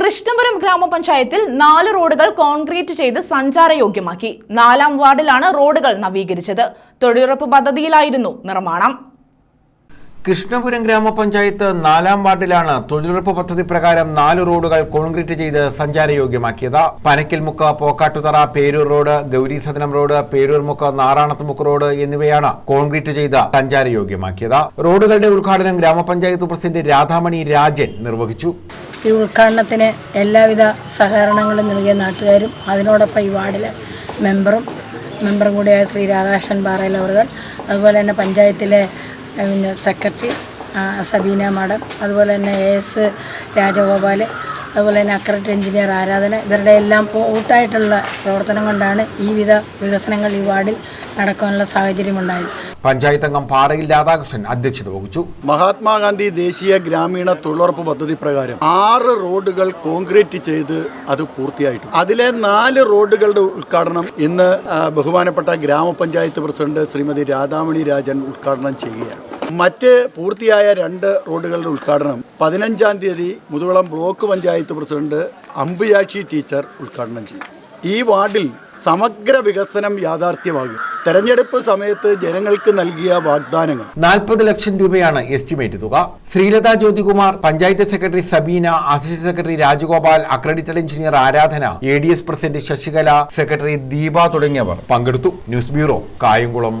കൃഷ്ണപുരം ഗ്രാമപഞ്ചായത്തിൽ നാല് റോഡുകൾ കോൺക്രീറ്റ് ചെയ്ത് സഞ്ചാരയോഗ്യമാക്കി. നാലാം വാർഡിലാണ് റോഡുകൾ നവീകരിച്ചത്. തൊഴിലുറപ്പ് പദ്ധതിയിലായിരുന്നു നിർമ്മാണം. കൃഷ്ണപുരം ഗ്രാമപഞ്ചായത്ത് നാലാം വാർഡിലാണ് തൊഴിലുറപ്പ് പദ്ധതി പ്രകാരം നാല് റോഡുകൾ കോൺക്രീറ്റ് ചെയ്ത് സഞ്ചാരയോഗ്യമാക്കിയത്. Panakkilmukku Pokkattuthara Perur road Gaurisadanam road Perur Mukku Naranathumukku road എന്നിവയാണ് കോൺക്രീറ്റ് ചെയ്ത് സഞ്ചാരയോഗ്യമാക്കിയത്. റോഡുകളുടെ ഉദ്ഘാടനം ഗ്രാമപഞ്ചായത്ത് പ്രസിഡന്റ് രാധാമണി രാജൻ നിർവഹിച്ചു. ഈ ഉദ്ഘാടനത്തിന് എല്ലാവിധ സഹകരണങ്ങളും നൽകിയ നാട്ടുകാരും അതിനോടൊപ്പം ഈ വാർഡിലെ മെമ്പറും മെമ്പറും കൂടിയായ ശ്രീ രാധാകൃഷ്ണൻ പാറയിൽ അതുപോലെ തന്നെ പഞ്ചായത്തിലെ പിന്നെ സെക്രട്ടറി സബീന മാഡം. അതുപോലെ തന്നെ എ എസ് രാജഗോപാൽ അതുപോലെ തന്നെ അക്രട്ട് എഞ്ചിനീയർ ആരാധന. ഇവരുടെ എല്ലാം കൂട്ടായിട്ടുള്ള പ്രവർത്തനം കൊണ്ടാണ് ഈ വിധ വികസനങ്ങൾ ഈ വാർഡിൽ നടക്കാനുള്ള സാഹചര്യമുണ്ടായത്. പഞ്ചായത്ത് അംഗം പാറയിൽ രാധാകൃഷ്ണൻ അധ്യക്ഷത വഹിച്ചു. മഹാത്മാഗാന്ധി ദേശീയ ഗ്രാമീണ തൊഴിലുറപ്പ് പദ്ധതി പ്രകാരം ആറ് റോഡുകൾ കോൺക്രീറ്റ് ചെയ്ത് അത് പൂർത്തിയായിട്ടു. അതിലെ നാല് റോഡുകളുടെ ഉദ്ഘാടനം ഇന്ന് ബഹുമാനപ്പെട്ട ഗ്രാമപഞ്ചായത്ത് പ്രസിഡന്റ് ശ്രീമതി രാധാമണി രാജൻ ഉദ്ഘാടനം ചെയ്യുകയാണ്. മറ്റ് പൂർത്തിയായ രണ്ട് റോഡുകളുടെ ഉദ്ഘാടനം പതിനഞ്ചാം തീയതി Muthukulam block panchayat president Ambuyakshi teacher ഉദ്ഘാടനം ചെയ്യും. ഈ വാർഡിൽ സമഗ്ര വികസനം യാഥാർത്ഥ്യമാകും. തെരഞ്ഞെടുപ്പ് സമയത്ത് ജനങ്ങൾക്ക് നൽകിയ വാഗ്ദാനങ്ങൾ. നാൽപ്പത് ലക്ഷം രൂപയാണ് എസ്റ്റിമേറ്റ് തുക. Sreelatha Jyothikumar panchayat secretary Sabeena assistant secretary Rajagopal accredited engineer Aradhana A D S president Sasikala secretary Deepa തുടങ്ങിയവർ പങ്കെടുത്തു. News bureau Kayamkulam.